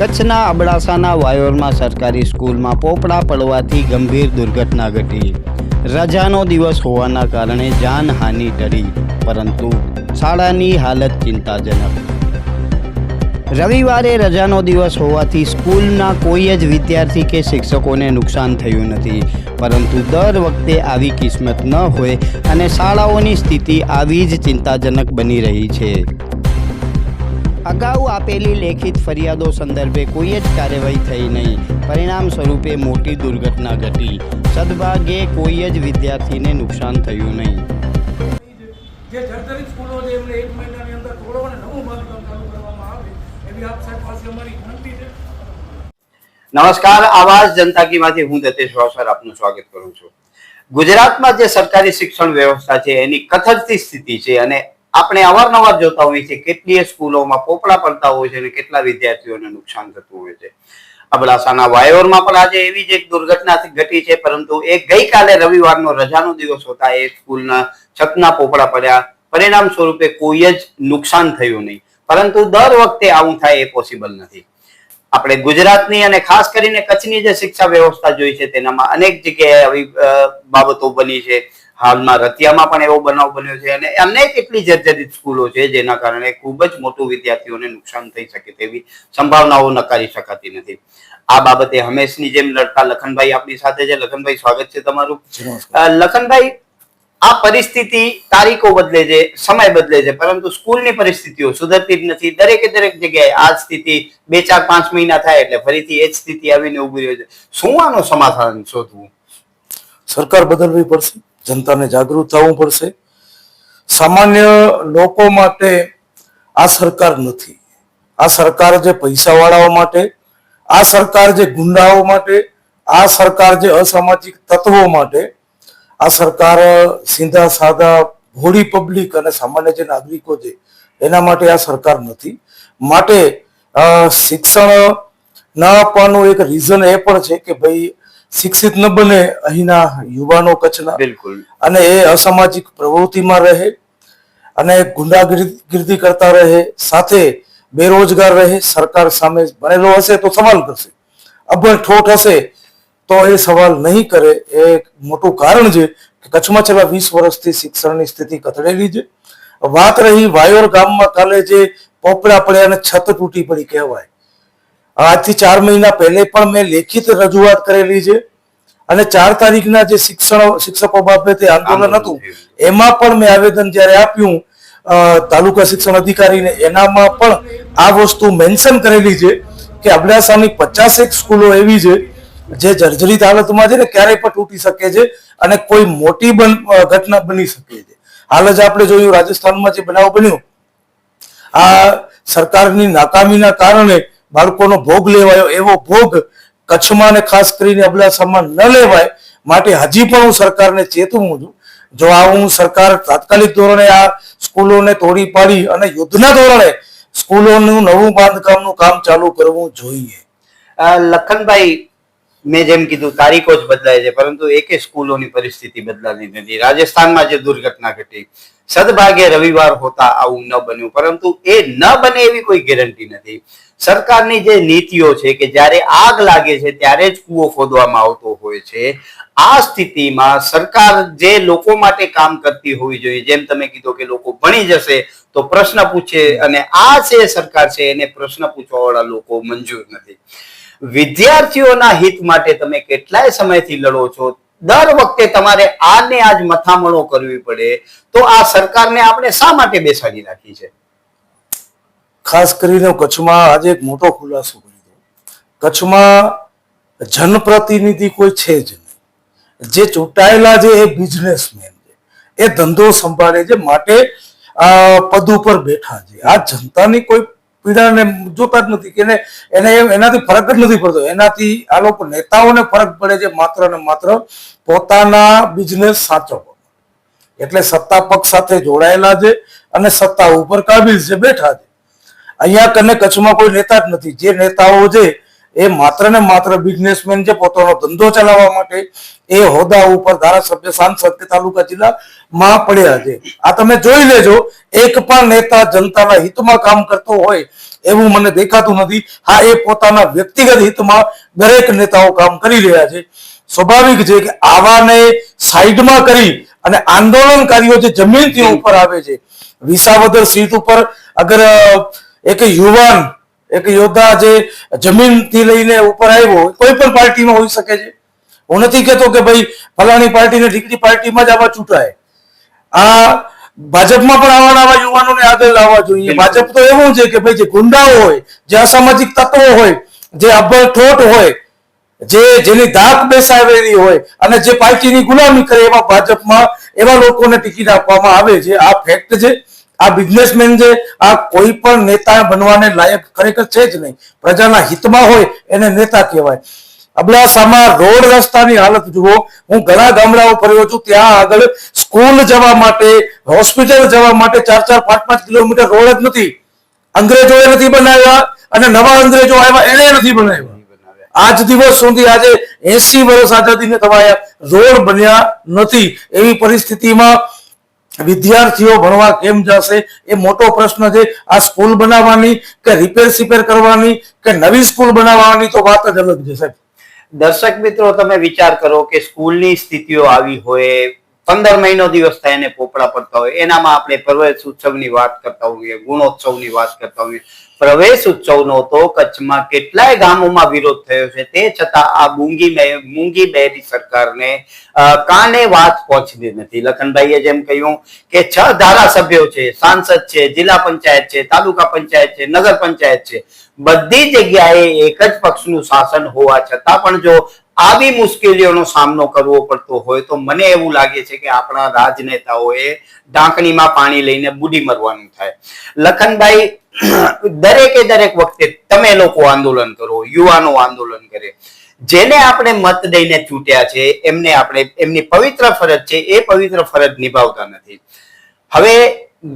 કચ્છના અબડાસાના વાયોરમાં સરકારી સ્કૂલમાં પોપડા પડવાથી ગંભીર દુર્ઘટના ઘટી. રજાનો દિવસ હોવાના કારણે જાનહાનિ ટળી, પરંતુ શાળાની હાલત ચિંતાજનક. રવિવારે રજાનો દિવસ હોવાથી સ્કૂલના કોઈ જ વિદ્યાર્થી કે શિક્ષકોને નુકસાન થયું નથી, પરંતુ દર વખતે આવી કિસ્મત ન હોય અને શાળાઓની સ્થિતિ આવી જ ચિંતાજનક બની રહી છે. અગાઉ આપેલી લેખિત ફરિયાદો સંદર્ભે કોઈ જ કાર્યવાહી થઈ નહીં. પરિણામ સ્વરૂપે મોટી દુર્ઘટના ઘટી. સદભાગ્યે કોઈ જ વિદ્યાર્થીને નુકસાન થયું નહીં. જે જર્જરિત સ્કૂલો છે એમને એક મહિનાની અંદર તોડો અને નવું બાંધકામ ચાલુ કરવામાં આવે એવી આપ સાહેબ પાસે અમારી વિનંતી છે. નમસ્કાર આવાજ જનતા કી માંથી હું દતેશ વાસર આપનું સ્વાગત કરું છું. ગુજરાતમાં જે સરકારી શિક્ષણ વ્યવસ્થા છે એની કથળતી સ્થિતિ છે અને આપણે અવારનવાર જોતા હોઈએ છીએ કેટલીય સ્કૂલોમાં પોપડા પડતા હોય છે અને કેટલા વિદ્યાર્થીઓને નુકસાન થતું હોય છે. અબડાસાના વાયોરમાં પણ આજે એવી જ એક દુર્ઘટના ઘટી છે, પરંતુ એ ગઈકાલે રવિવારનો રજાનો દિવસ હોતા એ સ્કૂલના છતના પોપડા પડ્યા. પરિણામ સ્વરૂપે કોઈ જ નુકસાન થયું નહીં. પરંતુ દર વખતે આવું થાય એ પોસિબલ નથી. આપણે ગુજરાતની અને ખાસ કરીને કચ્છની જે શિક્ષા વ્યવસ્થા જોઈ છે, તેનામાં અનેક જગ્યાએ આવી બાબતો બની છે. હાલમાં રતિયામાં પણ એવો બનાવ બન્યો છે અને અનેક એટલી જર્જરિત સ્કૂલો છે જેના કારણે ખૂબ જ મોટું વિદ્યાર્થીઓને નુકસાન થઈ શકે તેવી સંભાવનાઓ નકારી શકાતી નથી. આ બાબતે હંમેશની જેમ લડતા લખનભાઈ આપણી સાથે છે. લખનભાઈ સ્વાગત છે તમારું. લખનભાઈ આ પરિસ્થિતિ તારીખો બદલે છે સમય બદલે છે પરંતુ સ્કૂલની પરિસ્થિતિઓ સુધરતી જ નથી. દરેકે દરેક જગ્યાએ આ સ્થિતિ બે ચાર પાંચ મહિના થાય એટલે ફરીથી એ જ સ્થિતિ આવીને ઊભી રહે છે. શું આનું સમાધાન શોધવું? સરકાર બદલવી પડશે? જનતાને જાગૃત થવું પડશે. સામાન્ય લોકો માટે આ સરકાર નથી. આ સરકાર જે પૈસાવાળાઓ માટે, આ સરકાર જે ગુંડાઓ માટે, આ સરકાર જે અસામાજિક તત્વો માટે, આ સરકાર સીધા સાદા ભોળી પબ્લિક અને સામાન્ય જે નાગરિકો છે, એના માટે આ સરકાર નથી. માટે શિક્ષણ ન આપવાનું એક રીઝન એ પણ છે કે ભાઈ શિક્ષિત ન બને અહીંના યુવાનો કચ્છના. બિલકુલ. અને એ અસામાજિક પ્રવૃત્તિમાં રહે અને ગુંડાગીર્દી કરતા રહે સાથે બેરોજગાર રહે સરકાર સામે બનેલો હશે તો સવાલ કરશે. અભણ ઠોઠ હશે તો એ સવાલ નહીં કરે. એ મોટું કારણ છે કે કચ્છમાં છેલ્લા વીસ વર્ષથી શિક્ષણની સ્થિતિ કથળેલી છે. વાત રહી વાયોર ગામમાં કાલે જે પોપડા પડ્યા અને છત તૂટી પડી કહેવાય. આજથી ચાર મહિના પહેલે પણ મેં લેખિત રજૂઆત કરેલી છે. અને ચાર તારીખના જે શિક્ષણ શિક્ષકો બાબતે આંદોલન હતું એમાં પણ મેં આવેદન જ્યારે આપ્યું તાલુકા શિક્ષણ અધિકારીને એનામાં પણ આ વસ્તુ મેન્શન કરેલી છે કે અબડાસાની પચાસેક સ્કૂલો એવી છે જે જર્જરિત હાલતમાં છે ને ક્યારેય પણ તૂટી શકે છે અને કોઈ મોટી ઘટના બની શકે છે. હાલ જ આપણે જોયું રાજસ્થાનમાં જે બનાવ બન્યો આ સરકારની નાકામીના કારણે બાળકોનો ભોગ લેવાયો, એવો ભોગ કચ્છમાં ને ખાસ કરીને અબડાસામાં ન લેવાય, માટે હજી પણ હું સરકારને ચેતવું છું. જો આ હું સરકાર તાત્કાલિક ધોરણે આ સ્કૂલોને તોડી પાડી અને યુદ્ધના ધોરણે સ્કૂલોનું નવું બાંધકામનું કામ ચાલુ કરવું જોઈએ. લખનભાઈ મેં જેમ કીધું, તારીખો જ બદલાય છે, પરંતુ એકે સ્કૂલોની પરિસ્થિતિ બદલાતી નથી રાજસ્થાનમાં જે દુર્ઘટના ઘટી, સદભાગ્યે રવિવાર હોતા આવું ન બન્યું, પરંતુ એ ન બને એવી કોઈ ગેરંટી નથી. સરકારની જે નીતિઓ છે કે જ્યારે આગ લાગે છે, ત્યારે જ કૂવો ખોદવામાં આવતો હોય છે. આ સ્થિતિમાં સરકાર જે લોકો માટે કામ કરતી હોવી જોઈએ, જેમ તમે કીધો કે લોકો ભણી જશે, તો પ્રશ્ન પૂછે અને આ જે સરકાર છે, એને પ્રશ્ન પૂછવા વાળા લોકો મંજૂર નથી. વિદ્યાર્થીઓના હિત માટે તમે કેટલાય સમયથી લડો છો? દર વખતે તમારે આને આજ મથામણો કરવી પડે. તો આ સરકારને આપણે શા માટે બેસાડી રાખી છે? ખાસ કરીને કચ્છમાં આજે એક મોટો ખુલાસો કરી દઉં. કચ્છમાં જનપ્રતિનિધિ કોઈ છે જ નહીં. જે ચૂંટાયેલા છે એ બિઝનેસમેન છે. એ ધંધો સંભાળે છે, માટે પદ ઉપર બેઠા છે. આ જનતાની કોઈ પીડાને જોતા જ નથી કે એને એનાથી ફરક જ નથી પડતો. એનાથી આ લોકો નેતાઓને ફરક પડે છે માત્ર ને માત્ર પોતાના બિઝનેસ સાચવવા એટલે સત્તા પક્ષ સાથે જોડાયેલા છે અને સત્તા ઉપર કાબિલ છે, બેઠા છે. અહીંયા કને કચ્છમાં કોઈ નેતા જ નથી. જે નેતાઓ છે એ માત્ર ને માત્ર બિઝનેસમેન છે પોતાનો ધંધો ચલાવવા માટે એ હોદ્દા ઉપર ધારાસભ્ય સાંસદ કે તાલુકા જિલ્લામાં પડ્યા છે. આ તમે જોઈ લેજો, એક પણ નેતા જનતાના હિતમાં કામ કરતો હોય એવું મને દેખાતું નથી. હા, એ પોતાના વ્યક્તિગત હિતમાં દરેક નેતાઓ કામ કરી રહ્યા છે. સ્વાભાવિક છે કે આવાને સાઈડમાં કરી અને આંદોલનકારીઓ જે જમીનથી ઉપર આવે છે. વિસાવદર સીટ ઉપર અગર એક યુવાન એક યોદ્ધા જે જમીનથી લઈને ઉપર આવ્યો કોઈ પણ પાર્ટીમાં હોઈ શકે છે. હું નથી કહેતો કે ભાઈ ફલાણી પાર્ટીને ઢીકડી પાર્ટીમાં જ આવા ચૂંટાય. આ ભાજપમાં પણ આવા આવા યુવાનોને આગળ લાવવા જોઈએ. ભાજપ તો એવું છે કે ભાઈ જે ગુંડાઓ હોય જે અસામાજિક તત્વો હોય જે અબ્બલ ઠોટ હોય જે જેની ધાક બેસાવેલી હોય અને જે પાર્ટીની ગુલામી કરે એવા ભાજપમાં એવા લોકોને ટિકિટ આપવામાં આવે છે. આ ફેક્ટ છે. આ બિઝનેસમેન છે આ કોઈ પણ નેતા બનવાને લાયક ખરેખર છે જ નહીં. પ્રજાના હિતમાં હોય એને નેતા કહેવાય. અબડાસામાં રોડ રસ્તાની હાલત જુઓ. હું ઘણા ગામડાઓ ફર્યો છું. ત્યાં આગળ સ્કૂલ જવા માટે, હોસ્પિટલ જવા માટે ચાર ચાર, પાંચ પાંચ કિલોમીટર રોડ જ નથી. અંગ્રેજોએ નથી બનાવ્યા અને નવા અંગ્રેજો આવ્યા, એને નથી બનાવ્યા. આજ દિવસ સુધી આજે એસી વર્ષ આઝાદીને થવાયા. રોડ બન્યા નથી. એવી પરિસ્થિતિમાં વિદ્યાર્થીઓ ભણવા કેમ જશે એ મોટો પ્રશ્ન છે. આ સ્કૂલ બનાવવાની કે રિપેર સિપેર કરવાની કે નવી સ્કૂલ બનાવવાની તો વાત જ અલગ છે, સાહેબ. દર્શક મિત્રો, તમે વિચાર કરો કે સ્કૂલની સ્થિતિઓ આવી હોય, પંદર મહિનો દિવસ થાય એને પોપડા પડતા હોય, એનામાં આપણે પ્રવેશ ઉત્સવની વાત કરતા હોઈએ, ગુણોત્સવની વાત કરતા હોઈએ. પ્રવેશ ઉત્સવનો તો કચ્છમાં કેટલાય ગામોમાં વિરોધ થયો છે. તે છતાં આ મૂંગી મૂંગી બહેરી સરકારને કાને વાત પહોંચતી નથી. લખનભાઈએ જેમ કહ્યું કે છ ધારાસભ્યો છે, સાંસદ છે, જિલ્લા પંચાયત છે, તાલુકા પંચાયત છે, નગર પંચાયત છે. બધી જગ્યાએ એક જ પક્ષનું શાસન હોવા છતાં પણ જો આવી મુશ્કેલીઓનો સામનો કરવો પડતો હોય તો મને એવું લાગે છે કે આપણા રાજનેતાઓએ ઢાંકણીમાં પાણી લઈને બુડી મરવાનું થાય. લખનભાઈ દરેકે દરેક વખતે તમે લોકો આંદોલન કરો, યુવાનો આંદોલન કરે. જેને આપણે મત દઈને ચૂંટ્યા છે, એમને આપણે, એમની પવિત્ર ફરજ છે, એ પવિત્ર ફરજ નિભાવતા નથી. હવે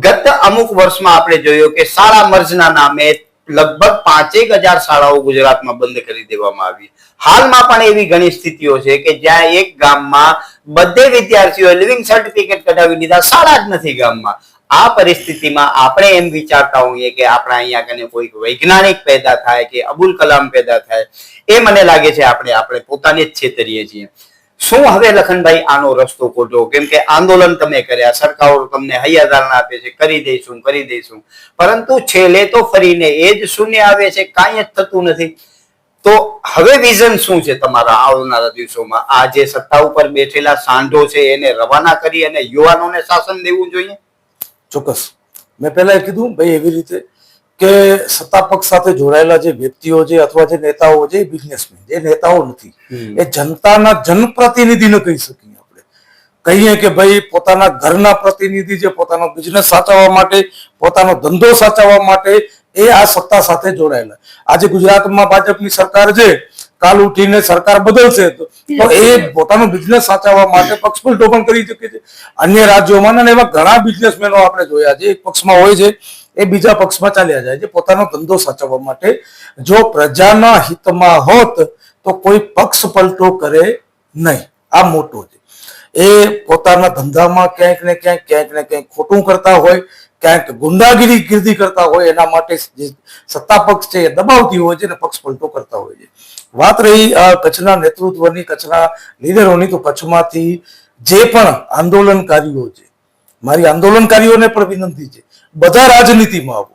ગત અમુક વર્ષમાં આપણે જોયું કે શાળા મર્જના નામે લગભગ પાંચેક હજાર શાળાઓ ગુજરાતમાં બંધ કરી દેવામાં આવી. હાલમાં પણ એવી ઘણી સ્થિતિઓ છે કે જ્યાં એક ગામમાં બધે વિદ્યાર્થીઓ લિવિંગ સર્ટિફિકેટ કઢાવી લીધા, શાળા જ નથી ગામમાં. આ પરિસ્થિતિમાં આપણે એમ વિચારતા હોઈએ કે આપણા અહીંયા કને કોઈક વૈજ્ઞાનિક પેદા થાય કે અબુલ કલામ પેદા થાય, એ મને લાગે છે આપણે આપણે પોતાને જ છેતરીએ છીએ. શું હવે લખનભાઈ આનો રસ્તો ખોટો? કેમ કે આંદોલન તમે કર્યા, સરકારો તમને હૈયાધારણા આપે છે, કરી દઈશું કરી દઈશું. પરંતુ છેલ્લે તો ફરીને એ જ શૂન્ય આવે છે, કાંઈ જ થતું નથી. તો હવે વિઝન શું છે તમારા આવનારા દિવસોમાં? આ જે સત્તા ઉપર બેઠેલા સાંઢો છે, એને રવાના કરી અને યુવાનોને શાસન દેવું જોઈએ? ચોક્કસ. મેં પહેલા એ કીધું ભાઈ એવી રીતે કે સત્તા પક્ષ સાથે જોડાયેલા જે વ્યક્તિઓ છે અથવા જે નેતાઓ છે એ બિઝનેસમેન એ નેતાઓ નથી. એ જનતાના જનપ્રતિનિધિ ન કહી શકીએ આપણે. કહીએ કે ભાઈ પોતાના ઘરના પ્રતિનિધિ જે પોતાનો બિઝનેસ સાચવવા માટે પોતાનો ધંધો સાચવવા માટે એ આ સત્તા સાથે જોડાયેલા. આજે ગુજરાતમાં ભાજપની સરકાર છે કાલ ઉઠીને સરકાર બદલશે તો એ પોતાનો બિઝનેસ સાચવવા માટે પક્ષ પલટો પણ કરી શકે છે. અન્ય રાજ્યોમાં અને એવા ઘણા બિઝનેસમેનો આપણે જોયા છે. એક પક્ષમાં હોય છે, એ બીજા પક્ષમાં ચાલ્યા જાય છે. પોતાનો ધંધો સાચવવા માટે જો પ્રજાના હિતમાં હોત તો કોઈ પક્ષ પલટો કરે નહીં. આ મોટો છે. એ પોતાના ધંધામાં ક્યાંક ને ક્યાંક ક્યાંક ને ક્યાંક ખોટું કરતા હોય ક્યાંક ગુંડાગીરી ગીર્દી કરતા હોય એના માટે જે સત્તા પક્ષ છે એ દબાવતી હોય છે અને પક્ષ પલટો કરતા હોય છે. વાત રહી કચ્છના નેતૃત્વની, કચ્છના લીડરોની, તો કચ્છમાંથી જે પણ આંદોલનકારીઓ છે, મારી આંદોલનકારીઓને પણ વિનંતી છે, બધા રાજનીતિમાં આવો.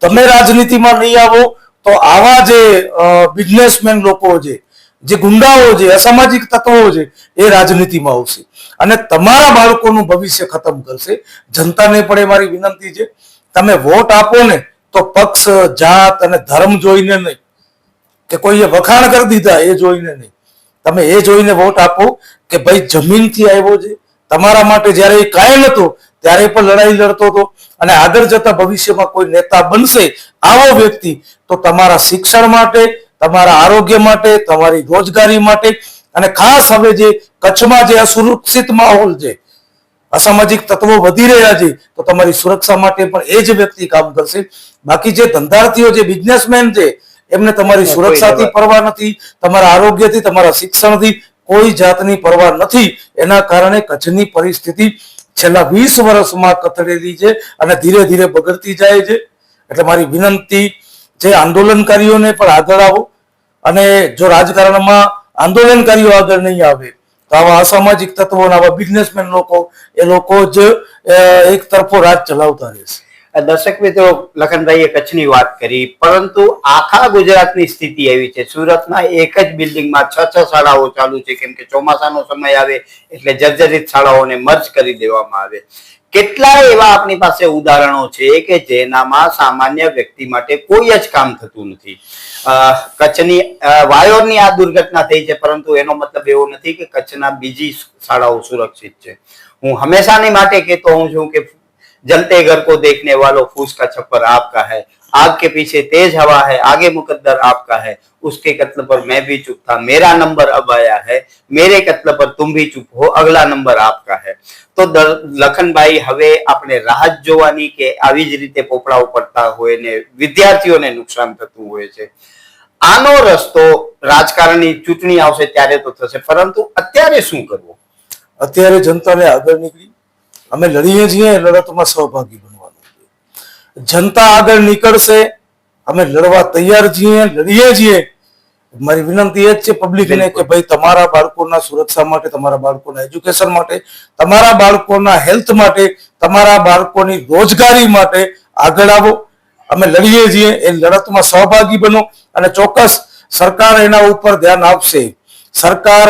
તમે રાજનીતિમાં નહીં આવો તો આવા જે બિઝનેસમેન લોકો છે જે ગુંડાઓ છે, અસામાજિક તત્વો છે, એ રાજનીતિમાં આવશે. અને તમારા બાળકોનું ભવિષ્ય ખતમ કરશે. જનતાને પણ એ મારી વિનંતી છે, તમે વોટ આપો ને તો પક્ષ, જાત અને ધર્મ જોઈને નહીં. કે કોઈએ વખાણ કરી દીધા, એ જોઈને નહીં. તમે એ જોઈને વોટ આપો કે ભાઈ જમીનથી આવ્યો છે. તમારા માટે જ્યારે એ કાયમ હતો, ત્યારે પણ લડાઈ લડતો હતો. અને આગળ જતા ભવિષ્યમાં કોઈ નેતા બનશે આવો વ્યક્તિ, તો તમારા શિક્ષણ માટે તમારા આરોગ્ય માટે તમારી રોજગારી માટે અને ખાસ હવે જે કચ્છમાં જે અસુરક્ષિત માહોલ છે અસામાજિક તત્વો વધી રહ્યા છે તો તમારી સુરક્ષા માટે પણ એ જ વ્યક્તિ કામ કરશે. બાકી જે ધંધાર્થીઓ જે બિઝનેસમેન છે એમને તમારી સુરક્ષાથી પરવા નથી તમારા આરોગ્યથી તમારા શિક્ષણથી કોઈ જાતની પરવા નથી. એના કારણે કચ્છની પરિસ્થિતિ છેલ્લા વીસ વર્ષમાં કથળેલી છે અને ધીરે ધીરે બગડતી જાય છે. એટલે મારી વિનંતી છે આંદોલનકારીઓને પણ આગળ આવો અને જો રાજકારણમાં આંદોલનકારીઓ આગળ નહીં આવે, તો આવા અસામાજિક તત્વો આવા બિઝનેસમેન લોકો, એ લોકો જ એક તરફો રાજ ચલાવતા રહેશે. દર્શક મિત્રો, લખનભાઈએ કચ્છની વાત કરી, પરંતુ આખા ગુજરાતની સ્થિતિ એવી છે. સુરતના એક જ બિલ્ડિંગમાં છ છ શાળાઓ ચાલુ છે. કેમ કે ચોમાસાનો સમય આવે, એટલે જર્જરિત શાળાઓને મર્જ કરી દેવામાં આવે. કેટલાય એવા આપણી પાસે ઉદાહરણો છે કે જેનામાં સામાન્ય વ્યક્તિ માટે કોઈ જ કામ થતું નથી. કચ્છની વાયોરની આ દુર્ઘટના થઈ છે, પરંતુ એનો મતલબ એવો નથી કે કચ્છના બીજી શાળાઓ સુરક્ષિત છે. હું હંમેશાની માટે કહેતો હું છું કે જલતે ઘર કો દેખને વાલો ફૂસ કા છપ્પર આપકા હૈ आग के पीछे तेज हवा है आगे मुकद्दर आपका है उसके कत्ल पर मैं भी चुप था मेरा नंबर अब आया है मेरे कत्ल पर तुम भी चुप हो अगला नंबर आपका है તો દ- લખનભાઈ હવે આપણે રાહત જોવાની કે આવી જ રીતે પોપડાઓ પડતા હોય ને વિદ્યાર્થીઓને નુકસાન થતું હોય છે આનો રસ્તો રાજકારણની ચૂંટણી આવશે ત્યારે તો થશે પરંતુ અત્યારે શું કરવું અત્યારે જનતાને આગળ નીકળી અમે લડીએ છીએ એ લડતમાં સહભાગી બનવાનું છે જનતા આગળ નીકળશે. અમે લડવા તૈયાર છીએ લડીએ છીએ. મારી વિનંતી એ જ છે પબ્લિકને કે ભાઈ તમારા બાળકોના સુરક્ષા માટે તમારા બાળકોના એજ્યુકેશન માટે તમારા બાળકોના હેલ્થ માટે તમારા બાળકોની રોજગારી માટે આગળ આવો. અમે લડીએ છીએ. એ લડતમાં સહભાગી બનો અને ચોક્કસ સરકાર એના ઉપર ધ્યાન આપશે. સરકાર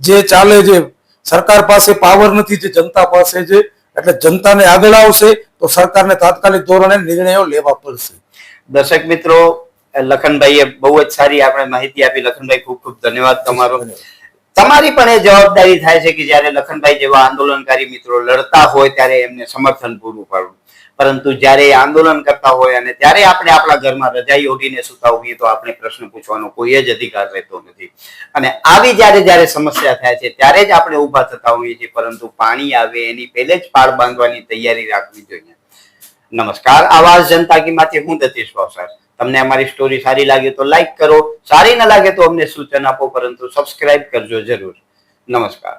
જે ચાલે છે સરકાર પાસે પાવર નથી જે જનતા પાસે છે એટલે જનતાને આગળ આવશે તો સરકારને તાત્કાલિક ધોરણે નિર્ણયો લેવા પડશે. દર્શક મિત્રો લખનભાઈએ બહુ જ સારી આપણે માહિતી આપી. લખનભાઈ ખૂબ ખૂબ ધન્યવાદ તમારો. તમારી પણ એ જવાબદારી થાય છે કે જ્યારે લખનભાઈ જેવા આંદોલનકારી મિત્રો લડતા હોય ત્યારે એમને સમર્થન પૂરું પાડવું. પરંતુ જ્યારે આંદોલન કરતા હોય અને ત્યારે આપણે આપણા ઘરમાં રજાઈ ઓઢીને સુતા હોઈએ તો આપણે પ્રશ્ન પૂછવાનો કોઈ જ અધિકાર રહેતો નથી. અને આવી જ્યારે જ્યારે સમસ્યા થાય છે, ત્યારે જ આપણે ઊભા થતા હોઈએ છીએ, પરંતુ પાણી આવે એની પહેલે જ પાળ બાંધવાની તૈયારી રાખવી જોઈએ. નમસ્કાર, આવાજ જનતા કી માંથી હું દતીશ ભાવસાર. તમને અમારી સ્ટોરી સારી લાગે તો લાઈક કરો, સારી ન લાગે તો અમને સૂચન આપો, પરંતુ સબસ્ક્રાઇબ કરજો જરૂર. નમસ્કાર.